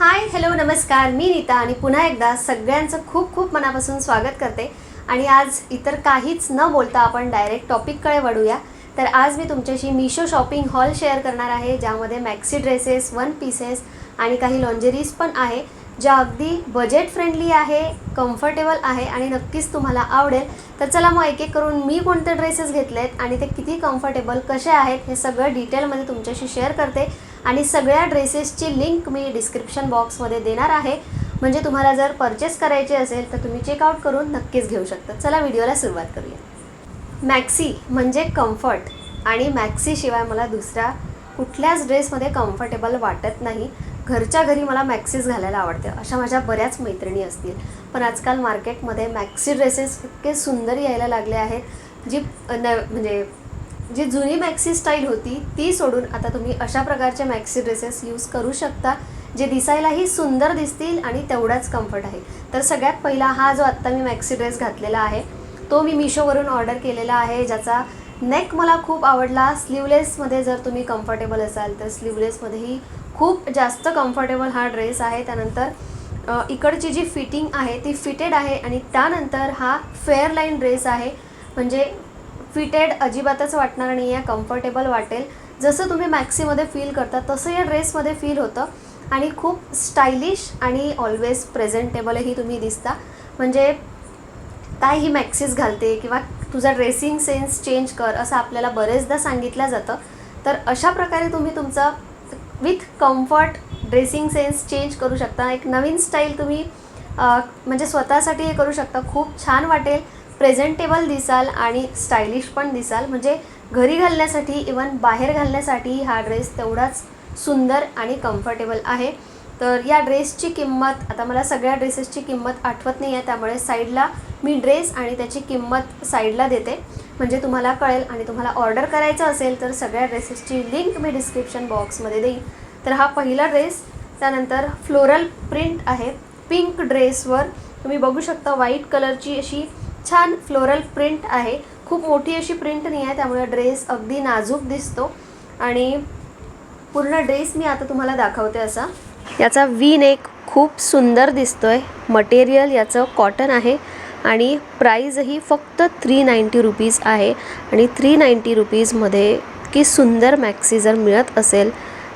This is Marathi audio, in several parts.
हाय हॅलो नमस्कार. मी नीता आणि पुन्हा एकदा सगळ्यांचं खूप खूप मनापासून स्वागत करते. आणि आज इतर काहीच न बोलता आपण डायरेक्ट टॉपिककडे वळूया. तर आज मी तुमच्याशी मिशो शॉपिंग हॉल शेअर करणार आहे ज्यामध्ये मॅक्सी ड्रेसेस वन पीसेस आणि काही लॉन्जरीज पण आहे ज्या अगदी बजेट फ्रेंडली आहे कम्फर्टेबल आहे आणि नक्कीच तुम्हाला आवडेल. तर चला मग एक एक करून मी कोणते ड्रेसेस घेतलेत आणि ते किती कम्फर्टेबल कसे आहेत हे सगळं डिटेलमध्ये तुमच्याशी शेअर करते. आणि सगळ्या ड्रेसेसची लिंक मी डिस्क्रिप्शन बॉक्समध्ये देणार आहे. म्हणजे तुम्हाला जर परचेस करायचे असेल तर तुम्ही चेकआउट करून नक्कीच घेऊ शकता. चला व्हिडिओला सुरुवात करूया. मॅक्सी म्हणजे कम्फर्ट आणि मॅक्सीशिवाय मला दुसऱ्या कुठल्याच ड्रेसमध्ये कम्फर्टेबल वाटत नाही. घरच्या घरी मला मॅक्सीज घालायला आवडते. अशा माझ्या बऱ्याच मैत्रिणी असतील. पण आजकाल मार्केटमध्ये मॅक्सी ड्रेसेस इतके सुंदर यायला लागले आहेत जी न म्हणजे जी जुनी मॅक्सी स्टाईल होती ती सोडून आता तुम्ही अशा प्रकारचे मॅक्सी ड्रेसेस यूज करू शकता जे दिसायलाही सुंदर दिसतील आणि तेवढाच कम्फर्ट आहे. तर सगळ्यात पहिला हा जो आत्ता मी मॅक्सी ड्रेस घातलेला आहे तो मी मिशोवरून ऑर्डर केलेला आहे ज्याचा नेक मला खूप आवडला. स्लीवलेसमध्ये जर तुम्ही कम्फर्टेबल असाल तर स्लीवलेसमध्येही खूप जास्त कम्फर्टेबल हा ड्रेस आहे. त्यानंतर इकडची जी फिटिंग आहे ती फिटेड आहे आणि त्यानंतर हा फेअर लाईन ड्रेस आहे. म्हणजे फिटेड अजिबातच वाटणार नाही आहे कम्फर्टेबल वाटेल. जसं तुम्ही मॅक्सीमध्ये फील करता तसं या ड्रेसमध्ये फील होतं. आणि खूप स्टायलिश आणि ऑलवेज प्रेझेंटेबलही तुम्ही दिसता. म्हणजे काय ही मॅक्सीज घालते किंवा तुझा ड्रेसिंग सेन्स चेंज कर असं आपल्याला बरेचदा सांगितलं जातं. तर अशा प्रकारे तुम्ही तुमचा with comfort dressing sense change करू शकता. एक नवीन स्टाईल तुम्ही म्हणजे स्वतःसाठी हे करू शकता. खूप छान वाटेल. प्रेझेंटेबल दिसाल आणि स्टायलिश पण दिसाल. म्हणजे घरी घालण्यासाठी इवन बाहेर घालण्यासाठी हा ड्रेस तेवढाच सुंदर आणि कम्फर्टेबल आहे. तर या ड्रेसची किंमत आता मला सगळ्या ड्रेसेसची किंमत आठवत नाही आहे त्यामुळे साईडला मी ड्रेस आणि त्याची किंमत साईडला देते. म्हणजे तुम्हाला कळेल आणि तुम्हाला ऑर्डर करायचं असेल तर सगळ्या ड्रेसेसची लिंक मी डिस्क्रिप्शन बॉक्समध्ये देईन. तर हा पहिला ड्रेस त्यानंतर फ्लोरल प्रिंट आहे. पिंक ड्रेसवर तुम्ही बघू शकता व्हाईट कलरची अशी छान फ्लोरल प्रिंट आहे. खूप मोठी अशी प्रिंट नाही आहे त्यामुळे ड्रेस अगदी नाजूक दिसतो. आणि पूर्ण ड्रेस मी आता तुम्हाला दाखवते असा. याचा वी नेक खूप सुंदर दिसतोय. मटेरियल याचं कॉटन आहे. आणि प्राईजही फक्त थ्री नाईंटी रुपीज आहे. आणि थ्री नाईंटी रुपीजमध्ये की सुंदर मॅक्सी जर मिळत असेल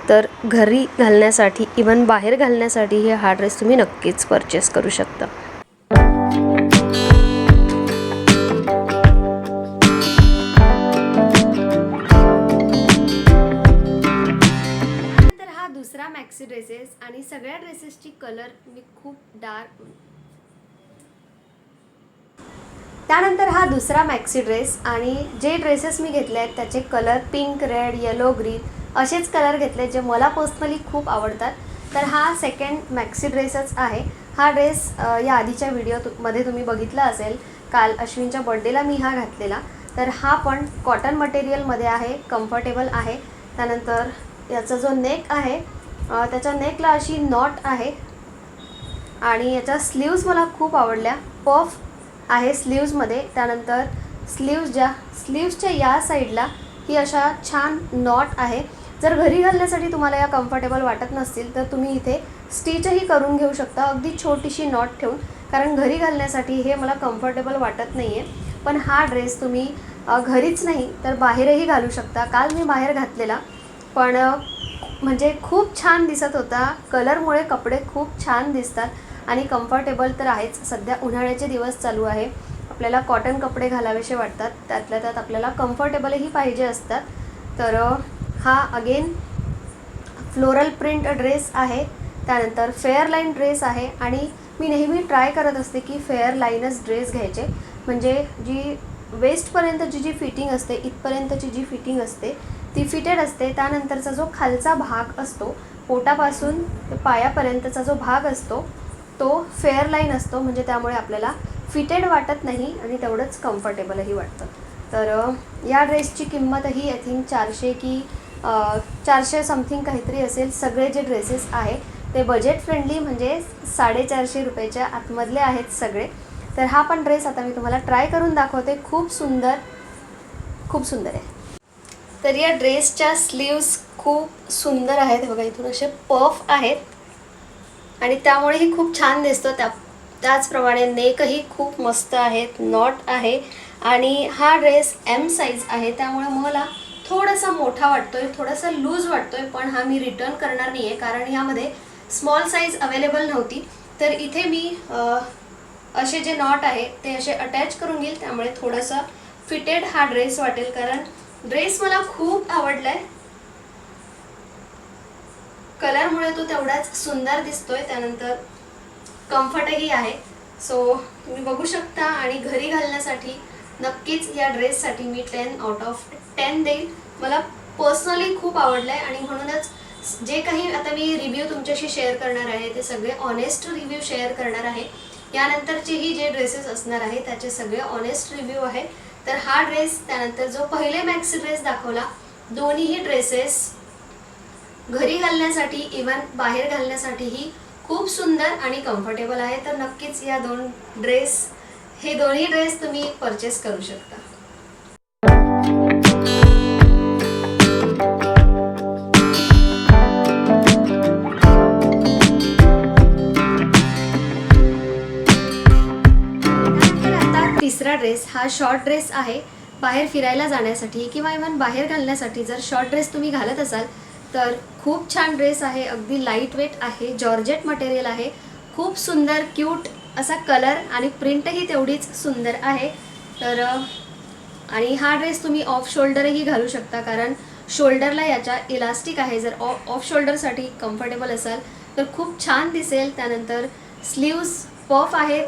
तर घरी घालण्यासाठी इवन बाहेर घालण्यासाठी हे हा ड्रेस तुम्ही नक्कीच परचेस करू शकता. सगळ्या ड्रेसेसची कलर मी खूप डार्क त्यानंतर हा दुसरा मॅक्सी ड्रेस आणि जे ड्रेसेस मी घेतले आहेत त्याचे colour pink red yellow green असेच कलर घेतले जे मला पर्सनली खूप आवडतात. तर हा सेकंड मॅक्सी ड्रेसच आहे. हा ड्रेस या आधीच्या व्हिडिओमध्ये तुम्ही बघितला असेल. काल अश्विनच्या बड्डेला मी हा घातलेला. तर हा पण कॉटन मटेरियलमध्ये आहे कम्फर्टेबल आहे. त्यानंतर याचा जो नेक आहे त्याच्या नेकला अशी नॉट आहे. आणि याच्या स्लीव्ज मला खूप आवडल्या. पफ आहे स्लीव्जमध्ये त्यानंतर स्लीव्ज ज्या स्लीव्जच्या या साईडला ही अशा छान नॉट आहे. जर घरी घालण्यासाठी तुम्हाला या कम्फर्टेबल वाटत नसतील तर तुम्ही इथे स्टिचही करून घेऊ शकता. अगदी छोटीशी नॉट ठेवून. कारण घरी घालण्यासाठी हे मला कम्फर्टेबल वाटत नाही आहे पण हा ड्रेस तुम्ही घरीच नाही तर बाहेरही घालू शकता. काल मी बाहेर घातलेला. पण म्हणजे खूप छान दिसत होता. कलरमुळे कपडे खूप छान दिसतात. आणि कम्फर्टेबल तर आहेच. सध्या उन्हाळ्याचे दिवस चालू आहे. आपल्याला कॉटन कपडे घालावेसे वाटतात. त्यातल्या त्यात आपल्याला कम्फर्टेबलही पाहिजे असतात. तर हा अगेन फ्लोरल प्रिंट ड्रेस आहे. त्यानंतर फेअर लाईन ड्रेस आहे. आणि मी नेहमी ट्राय करत असते की फेअर लाईनच ड्रेस घ्यायचे. म्हणजे जी वेस्टपर्यंतची जी फिटिंग असते इथपर्यंतची जी फिटिंग असते ती फिटेड असते त्यानंतरचा जो खालचा भाग असतो पोटापासून पायापर्यंतचा जो भाग असतो तो फेअर लाईन असतो म्हणजे त्यामुळे आपल्याला फिटेड वाटत नाही आणि तेवढंच कम्फर्टेबलही वाटतं. तर या ड्रेसची किंमतही आय थिंक चारशे की चारशे समथिंग काहीतरी असेल सगळे जे ड्रेसेस आहे ते बजेट फ्रेंडली म्हणजे साडेचारशे रुपयाच्या आतमधले आहेत सगळे. तर हा पण ड्रेस आता मी तुम्हाला ट्राय करून दाखवते खूप सुंदर खूप सुंदर आहे. तर या ड्रेसच्या स्लीव्स खूप सुंदर आहेत. बघा इथून असे पफ आहेत. आणि त्यामुळेही खूप छान दिसतो. त्या त्याचप्रमाणे नेकही खूप मस्त आहेत नॉट आहे. आणि हा ड्रेस एम साईज आहे. त्यामुळे मला थोडासा मोठा वाटतोय थोडासा लूज वाटतोय पण हा मी रिटर्न करणार नाही आहे कारण ह्यामध्ये स्मॉल साईज अवेलेबल नव्हती. तर इथे मी असे जे नॉट आहे ते असे अटॅच करून घेईल. त्यामुळे थोडासा फिटेड हा ड्रेस वाटेल कारण ड्रेस मला खूप आवडलाय. कलरमुळे तो तेवढाच सुंदर दिसतोय त्यानंतर कम्फर्टही आहे. सो तुम्ही बघू शकता आणि घरी घालण्यासाठी नक्कीच या ड्रेससाठी मी टेन आउट ऑफ टेन देईल. मला पर्सनली खूप आवडलं आहे आणि म्हणूनच जे काही आता मी रिव्ह्यू तुमच्याशी शेअर करणार आहे ते सगळे ऑनेस्ट रिव्ह्यू शेअर करणार आहे. यानंतरचेही जे ड्रेसेस असणार आहे त्याचे सगळे ऑनेस्ट रिव्ह्यू आहे. तर हा ड्रेस त्यानंतर जो पहिले मॅक्सी ड्रेस दाखवला दोन्हीही ड्रेसेस घरी घालण्यासाठी इवन बाहेर घालण्यासाठीही खूप सुंदर आणि कम्फर्टेबल आहे. तर नक्कीच या दोन ड्रेस हे दोन्ही ड्रेस तुम्ही परचेस करू शकता. ड्रेस हा शॉर्ट ड्रेस आहे बाहेर फिरायला जाण्यासाठी किंवा इव्हन बाहेर घालण्यासाठी जर शॉर्ट ड्रेस तुम्ही घालत असाल तर खूप छान ड्रेस आहे अगदी लाइट वेट आहे जॉर्जेट मटेरियल आहे खूप सुंदर क्यूट असा कलर आणि प्रिंटही तेवढीच सुंदर आहे. तर आणि हा ड्रेस तुम्ही ऑफ शोल्डरही घालू शकता कारण शोल्डरला याच्या इलास्टिक आहे. जर ऑ ऑफ शोल्डरसाठी कम्फर्टेबल असाल तर खूप छान दिसेल. त्यानंतर स्लीव्ज पफ आहेत.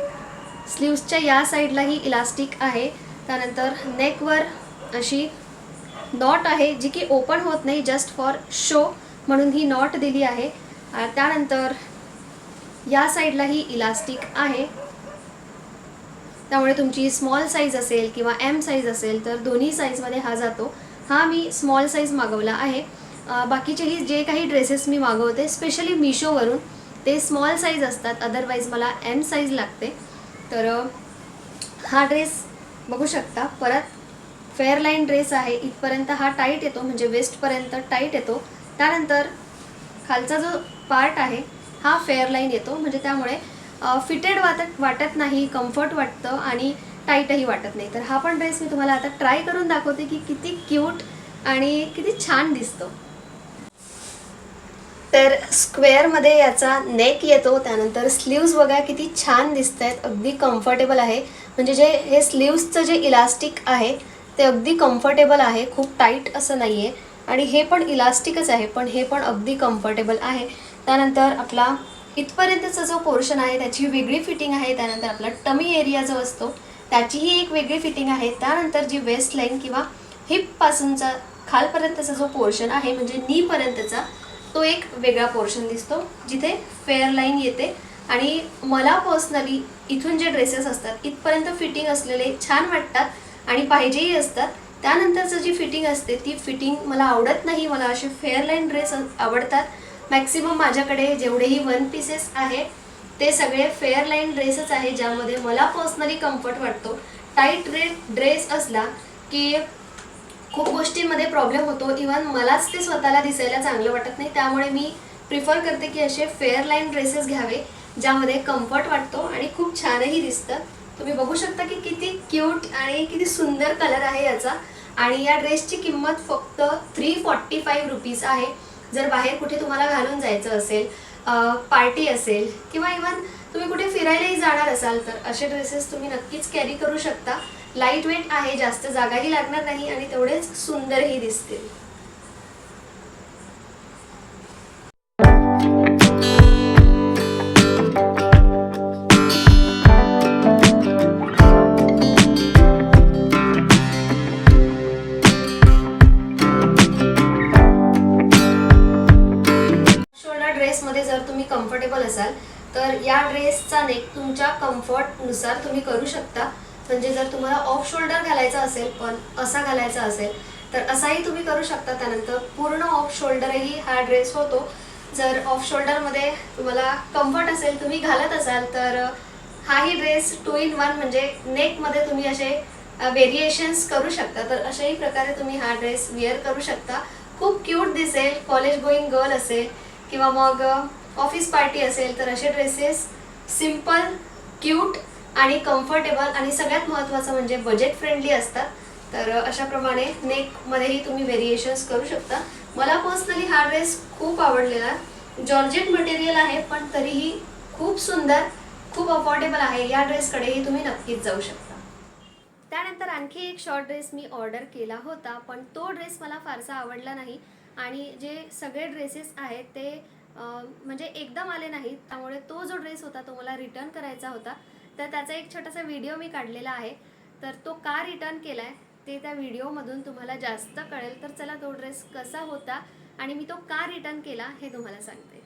स्लीव्सच्या या साईडलाही इलास्टिक आहे. त्यानंतर नेकवर अशी नॉट आहे जी की ओपन होत नाही जस्ट फॉर शो म्हणून ही नॉट दिली आहे. त्यानंतर या साईडलाही इलास्टिक आहे. त्यामुळे तुमची स्मॉल साईज असेल किंवा एम साईज असेल तर दोन्ही साईजमध्ये हा जातो. हा मी स्मॉल साईज मागवला आहे. बाकीचेही जे काही ड्रेसेस मी मागवते स्पेशली मिशोवरून ते स्मॉल साईज असतात. अदरवाईज मला एम साईज लागते. तर हा ड्रेस बघू शकता. परत फेअर लाईन ड्रेस आहे. इथपर्यंत हा टाईट येतो म्हणजे वेस्टपर्यंत टाईट येतो. त्यानंतर खालचा जो पार्ट आहे हा फेअर लाईन येतो. म्हणजे त्यामुळे फिटेड वाटत वाटत नाही कम्फर्ट वाटतं आणि टाईटही वाटत नाही. तर हा पण ड्रेस मी तुम्हाला आता ट्राय करून दाखवते की किती क्यूट आणि किती छान दिसतो. तर स्क्वेअरमध्ये याचा नेक येतो त्यानंतर स्लीव्ज बघा किती छान दिसत आहेत अगदी कम्फर्टेबल आहे. म्हणजे जे हे स्लीव्सचं जे इलास्टिक आहे ते अगदी कम्फर्टेबल आहे खूप टाईट असं नाही आहे आणि हे पण इलास्टिकच आहे पण हे पण अगदी कम्फर्टेबल आहे. त्यानंतर आपला इथपर्यंतचा जो पोर्शन आहे त्याची वेगळी फिटिंग आहे त्यानंतर आपला टमी एरिया जो असतो त्याचीही एक वेगळी फिटिंग आहे. त्यानंतर जी वेस्ट लाईन किंवा हिपपासूनचा खालपर्यंतचा जो पोर्शन आहे म्हणजे नीपर्यंतचा तो एक वेगळा पोर्शन दिसतो जिथे फेअर लाईन येते. आणि मला पर्सनली इथून जे ड्रेसेस असतात इथपर्यंत फिटिंग असलेले छान वाटतात आणि पाहिजेही असतात. त्यानंतरचं जी फिटिंग असते ती फिटिंग मला आवडत नाही. मला असे फेअर लाईन ड्रेस आवडतात. मॅक्सिमम माझ्याकडे जेवढेही वन पीसेस आहे ते सगळे फेअर लाईन ड्रेसच आहे ज्यामध्ये मला पर्सनली कम्फर्ट वाटतो. टाईट ड्रेस ड्रेस असला की खूप गोष्टींमध्ये प्रॉब्लेम होतो. इवन मलाच ते स्वतःला दिसायला चांगलं वाटत नाही. त्यामुळे मी प्रिफर करते की असे फेअर लाईन ड्रेसेस घ्यावे ज्यामध्ये कम्फर्ट वाटतो आणि खूप छानही दिसतं. तुम्ही बघू शकता की किती क्यूट आणि किती सुंदर कलर आहे याचा. आणि या ड्रेसची किंमत फक्त थ्री फॉर्टी फाईव्ह रुपीज आहे. जर बाहेर कुठे तुम्हाला घालून जायचं असेल पार्टी असेल किंवा इवन तुम्ही कुठे फिरायलाही जाणार असाल तर असे ड्रेसेस तुम्ही नक्कीच कॅरी करू शकता. लाइट वेट आहे जास्त जागाही लागणार नाही आणि तेवढेच सुंदरही दिसतील. ड्रेसमध्ये जर तुम्ही कम्फर्टेबल असाल तर या ड्रेसचा नेक तुमच्या कम्फर्टनुसार तुम्ही करू शकता. म्हणजे जर तुम्हाला ऑफ शोल्डर घालायचा असेल पण असा घालायचा असेल तर असाही तुम्ही करू शकता त्यानंतर पूर्ण ऑफ शोल्डरही हा ड्रेस होतो. जर ऑफ शोल्डरमध्ये तुम्हाला कम्फर्ट असेल तुम्ही घालत असाल तर हाही ड्रेस टू इन वन म्हणजे नेकमध्ये तुम्ही असे व्हेरिएशन्स करू शकता. तर अशाही प्रकारे तुम्ही हा ड्रेस वेअर करू शकता. खूप क्यूट दिसेल कॉलेज गोईंग गर्ल असेल किंवा मग ऑफिस पार्टी असेल तर असे ड्रेसेस सिंपल क्यूट आणि कम्फर्टेबल आणि सगळ्यात महत्त्वाचं म्हणजे बजेट फ्रेंडली असतात तर अशाप्रमाणे नेकमध्येही तुम्ही व्हेरिएशन्स करू शकता. मला पर्सनली हा ड्रेस खूप आवडलेला. जॉर्जेट मटेरियल आहे पण तरीही खूप सुंदर खूप अफोर्डेबल आहे. या ड्रेसकडेही तुम्ही नक्कीच जाऊ शकता. त्यानंतर आणखी एक शॉर्ट ड्रेस मी ऑर्डर केला होता पण तो ड्रेस मला फारसा आवडला नाही. आणि जे सगळे ड्रेसेस आहेत ते म्हणजे एकदम आले नाहीत. त्यामुळे तो जो ड्रेस होता तो मला रिटर्न करायचा होता. तर त्याचा एक छोटासा व्हिडिओ मी काढलेला आहे. तर तो का रिटर्न केला आहे ते त्या व्हिडिओमधून तुम्हाला जास्त कळेल. तर चला तो ड्रेस कसा होता आणि मी तो का रिटर्न केला हे तुम्हाला सांगते.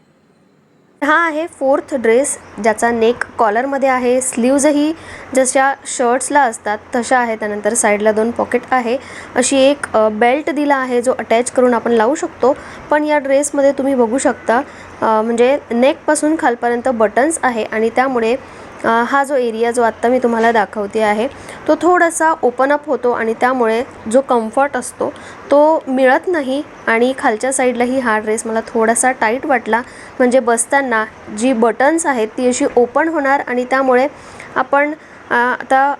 हा आहे फोर्थ ड्रेस ज्याचा नेक कॉलरमध्ये आहे. स्लीव्जही जशा शर्ट्सला असतात तशा आहे. त्यानंतर साईडला दोन पॉकेट आहे. अशी एक बेल्ट दिला आहे जो अटॅच करून आपण लावू शकतो. पण या ड्रेसमध्ये तुम्ही बघू शकता म्हणजे नेकपासून खालपर्यंत बटन्स आहे. आणि त्यामुळे हा जो एरिया जो आत्ता मी तुम्हाला दाखवते आहे तो थोडासा ओपन अप होतो आणि त्यामुळे जो कम्फर्ट असतो तो मिळत नाही आणि खालच्या साईडलाही हा ड्रेस मला थोडासा टाईट वाटला. म्हणजे बसताना जी बटन्स आहेत ती अशी ओपन होणार आणि त्यामुळे आपण आता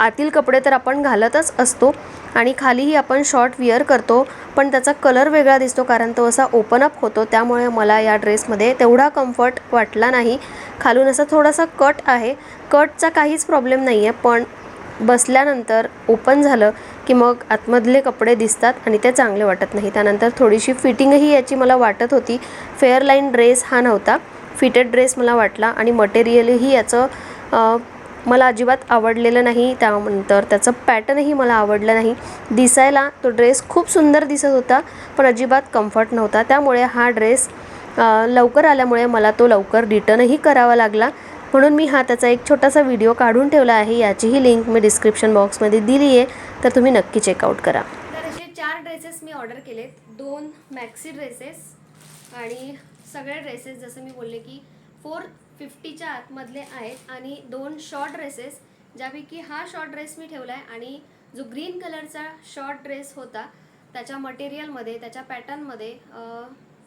आतील कपडे तर आपण घालतच असतो आणि खालीही आपण शॉर्ट विअर करतो पण त्याचा कलर वेगळा दिसतो कारण तो असा ओपन अप होतो त्यामुळे मला या ड्रेसमध्ये तेवढा कम्फर्ट वाटला नाही. खालून असा थोडासा कट आहे. कटचा काहीच प्रॉब्लेम नाही आहे पण बसल्यानंतर ओपन झालं की मग आतमधले कपडे दिसतात आणि ते चांगले वाटत नाही. त्यानंतर थोडीशी फिटिंगही याची मला वाटत होती. फेअर लाईन ड्रेस हा नव्हता. फिटेड ड्रेस मला वाटला आणि मटेरियलही याचं मला अजिबात आवडलेलं नाही त्यानंतर त्याचं पॅटर्नही मला आवडलं नाही. दिसायला तो ड्रेस खूप सुंदर दिसत होता पण अजिबात कम्फर्ट नव्हता. त्यामुळे हा ड्रेस लवकर आल्यामुळे मला तो लवकर रिटर्नही करावा लागला. म्हणून मी हा त्याचा एक छोटासा व्हिडिओ काढून ठेवला आहे याचीही लिंक मी डिस्क्रिप्शन बॉक्समध्ये दिली आहे तर तुम्ही नक्की चेकआउट करा. तर असे चार ड्रेसेस मी ऑर्डर केलेत. दोन मॅक्सी ड्रेसेस आणि सगळे ड्रेसेस जसं मी बोलले की फोर फिफ्टीच्या आतमधले आहेत आणि दोन शॉर्ट ड्रेसेस ज्यापैकी हा शॉर्ट ड्रेस मी ठेवला आहे आणि जो ग्रीन कलरचा शॉर्ट ड्रेस होता त्याच्या मटेरियलमध्ये त्याच्या पॅटर्नमध्ये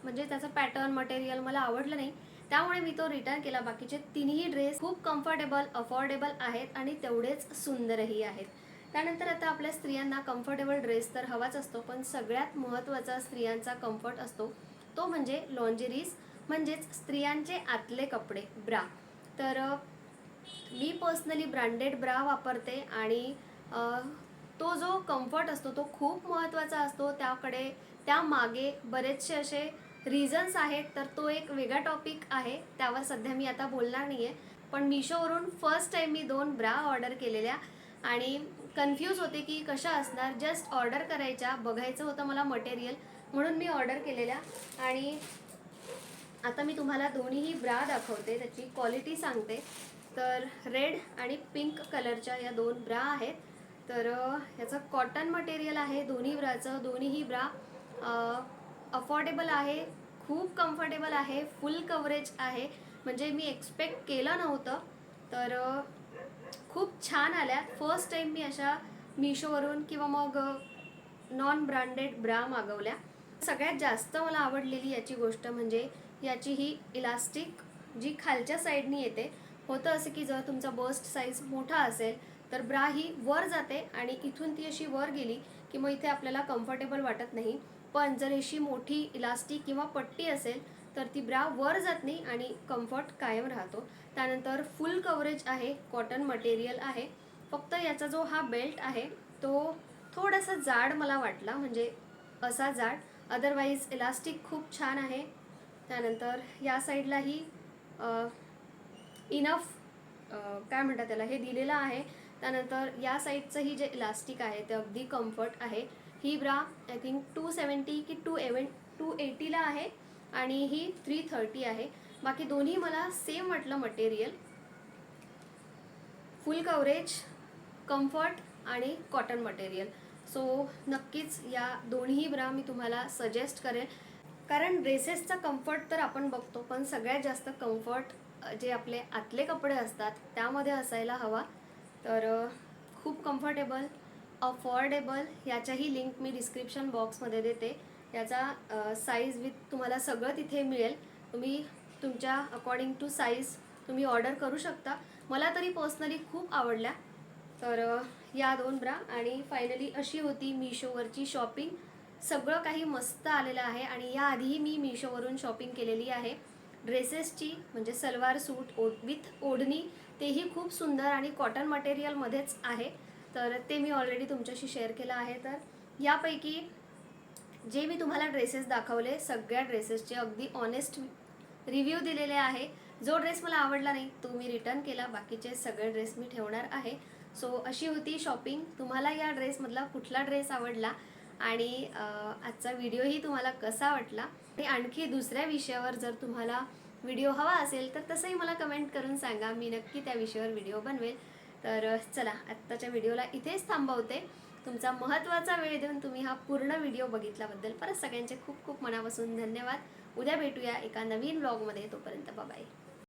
म्हणजे त्याचं पॅटर्न मटेरियल मला आवडलं नाही. त्यामुळे मी तो रिटर्न केला. बाकीचे तिन्ही ड्रेस खूप कम्फर्टेबल अफोर्डेबल आहेत आणि तेवढेच सुंदरही आहेत. त्यानंतर आता आपल्या स्त्रियांना कम्फर्टेबल ड्रेस तर हवाच असतो पण सगळ्यात महत्त्वाचा स्त्रियांचा कम्फर्ट असतो तो म्हणजे लॉन्जेरीज म्हणजेच स्त्रियांचे आतले कपडे ब्रा. तर मी पर्सनली ब्रँडेड ब्रा वापरते आणि तो जो कम्फर्ट असतो तो खूप महत्त्वाचा असतो. त्याकडे त्यामागे बरेचसे असे रिझन्स आहेत तर तो एक वेगळा टॉपिक आहे. त्यावर सध्या मी आता बोलणार नाही आहे पण मिशोवरून फर्स्ट टाईम मी दोन ब्रा ऑर्डर केलेल्या आणि कन्फ्यूज होते की कशा असणार. जस्ट ऑर्डर करायच्या बघायचं होतं मला मटेरियल म्हणून मी ऑर्डर केलेल्या आणि आता मी तुम्हाला दोन्हीही ब्रा दाखवते त्याची क्वालिटी सांगते. तर रेड आणि पिंक कलरच्या या दोन ब्रा आहेत. तर ह्याचं कॉटन मटेरियल आहे दोन्ही ब्राचं दोन्हीही ब्रा अफोर्डेबल आहे खूप कम्फर्टेबल आहे फुल कव्हरेज आहे. म्हणजे मी एक्सपेक्ट केलं नव्हतं. तर खूप छान आल्या. फर्स्ट टाईम मी अशा मिशोवरून किंवा मग नॉन ब्रँडेड ब्रा मागवल्या. सगळ्यात जास्त मला आवडलेली याची गोष्ट म्हणजे याची ही इलास्टिक जी खालच्या साईडनी येते होतं असं की जर तुमचा बस्ट साईज मोठा असेल तर ब्रा ही वर जाते आणि इथून ती अशी वर गेली की मग इथे आपल्याला कम्फर्टेबल वाटत नाही. पण जर अशी मोठी इलास्टिक किंवा पट्टी असेल तर ती ब्रा वर जात नाही आणि कम्फर्ट कायम राहतो. त्यानंतर फुल कव्हरेज आहे कॉटन मटेरियल आहे. फक्त याचा जो हा बेल्ट आहे तो थोडासा जाड मला वाटला म्हणजे असा जाड. अदरवाईज इलास्टिक खूप छान आहे. त्यानंतर या साईडलाही इनफ काय म्हणतात त्याला हे दिलेलं आहे. त्यानंतर या साईडचंही जे इलास्टिक आहे ते अगदी कम्फर्ट आहे. ही bra I think two seventy की टू एवन टू एटीला आहे आणि ही थ्री थर्टी आहे. बाकी दोन्ही मला सेम वाटलं मटेरियल फुल कव्हरेज कम्फर्ट आणि कॉटन मटेरियल सो नक्कीच या दोन्ही ब्रा मी तुम्हाला सजेस्ट करेन. कारण ड्रेसेसचा कम्फर्ट तर आपण बघतो पण सगळ्यात जास्त कम्फर्ट जे आपले आतले कपडे असतात त्यामध्ये असायला हवा. तर खूप कम्फर्टेबल अफोर्डेबल याच्याही लिंक मी डिस्क्रिप्शन बॉक्समध्ये देते. याचा साईज विथ तुम्हाला सगळं तिथे मिळेल. तुम्ही तुमच्या अकॉर्डिंग टू साईज तुम्ही ऑर्डर करू शकता. मला तरी पर्सनली खूप आवडल्या. तर या दोन ब्रा आणि फायनली अशी होती मिशोवरची शॉपिंग सगळं काही मस्त आलेलं आहे आणि याआधीही मी मिशोवरून शॉपिंग केलेली आहे. ड्रेसेसची म्हणजे सलवार सूट ओ विथ ओढणी तेही खूप सुंदर आणि कॉटन मटेरियलमध्येच आहे. तर ते मी ऑलरेडी तुमच्याशी शेअर केलं आहे. तर यापैकी जे मी तुम्हाला ड्रेसेस दाखवले सगळ्या ड्रेसेसचे अगदी ऑनेस्ट रिव्ह्यू दिलेले आहे. जो ड्रेस मला आवडला नाही तो मी रिटर्न केला. बाकीचे सगळे ड्रेस मी ठेवणार आहे. सो अशी होती शॉपिंग तुम्हाला या ड्रेसमधला कुठला ड्रेस आवडला? आणि आजचा व्हिडिओही तुम्हाला कसा वाटला? आणि आणखी दुसऱ्या विषयावर जर तुम्हाला व्हिडिओ हवा असेल तर तसंही मला कमेंट करून सांगा. मी नक्की त्या विषयावर व्हिडिओ बनवेल. तर चला आत्ताच्या व्हिडिओला इथेच थांबवते. तुमचा महत्त्वाचा वेळ देऊन तुम्ही हा पूर्ण व्हिडिओ बघितल्याबद्दल परत सगळ्यांचे खूप खूप मनापासून धन्यवाद. उद्या भेटूया एका नवीन ब्लॉगमध्ये तोपर्यंत बाय